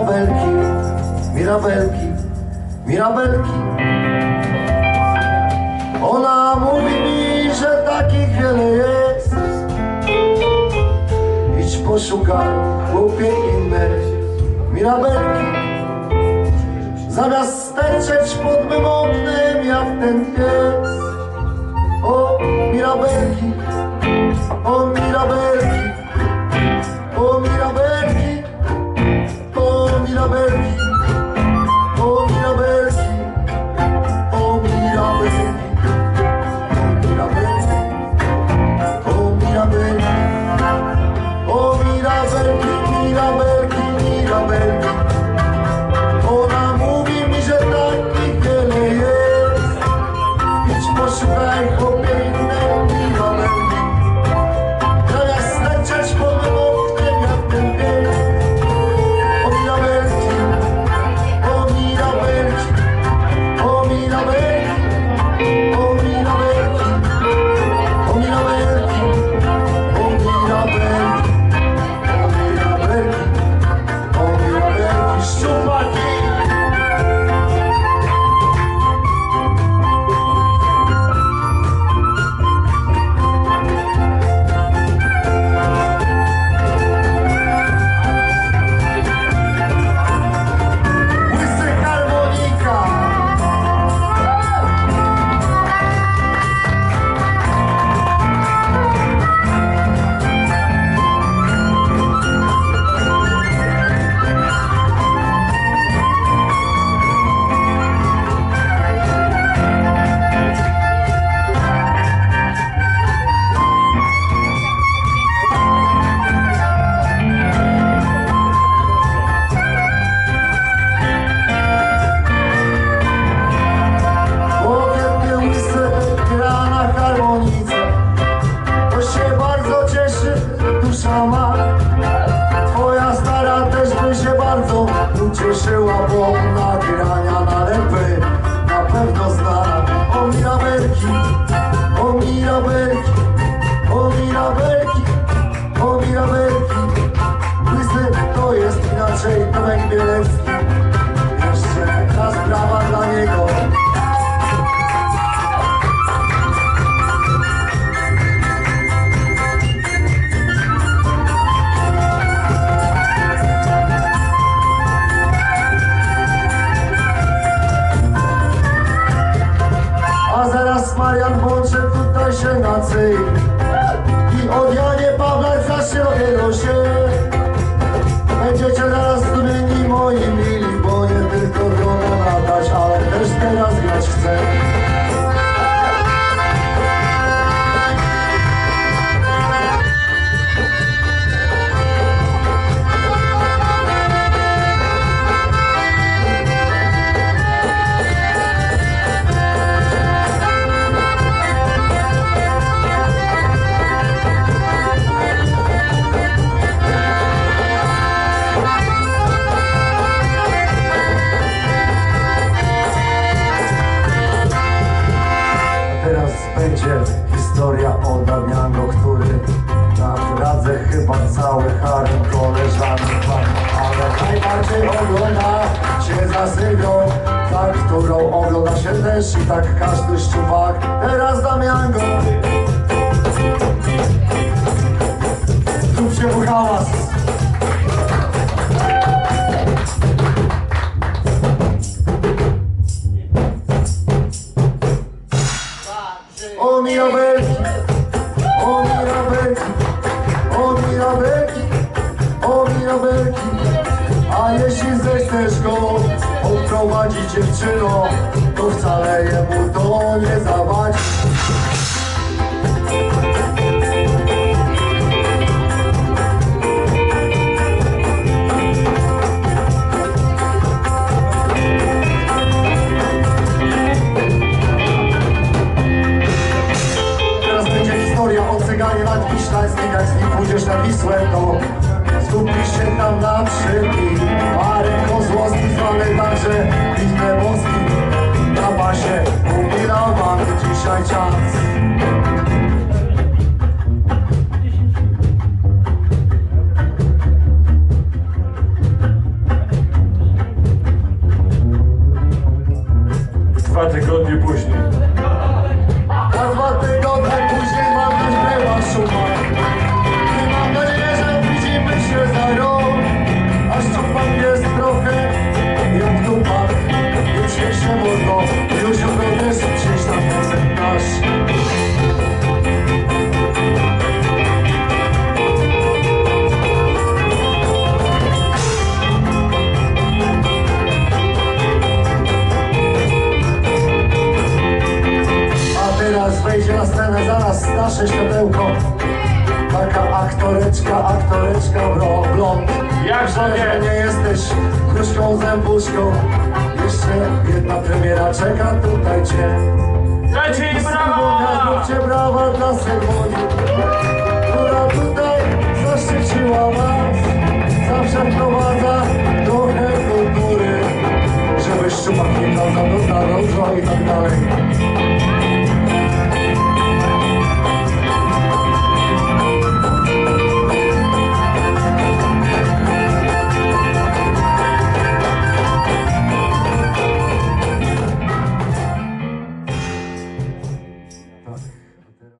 mirabelki, mirabelki, mirabelki. Ona mówi mi, że takich wiele jest. Idź poszukaj, kupię inne mirabelki. Zamiast sterczeć pod mym oknem, jak ten pies. O, mirabelki, o, na repy Na pewno zna say. He only. Azylką, ta, którą ogląda się też i tak każdy szczupak, teraz Damianko. Tu się był hałas. O mi robić, o mi robić, o mi robić, a jeśli zechcesz go, gromadzi dziewczyno To wcale jemu to nie zależy 왜 nasze światełko. Taka aktoreczka, aktoreczka, blond. Jak żonie? Nie jesteś kruszką, zębuszką. Jeszcze jedna premiera czeka tutaj cię. Leci, brawa! Zróbcie brawa dla Serwoni, która tutaj zaszczyciła was. Zawsze wprowadza trochę kultury, żeby szczupak nie kazał do i tak dalej.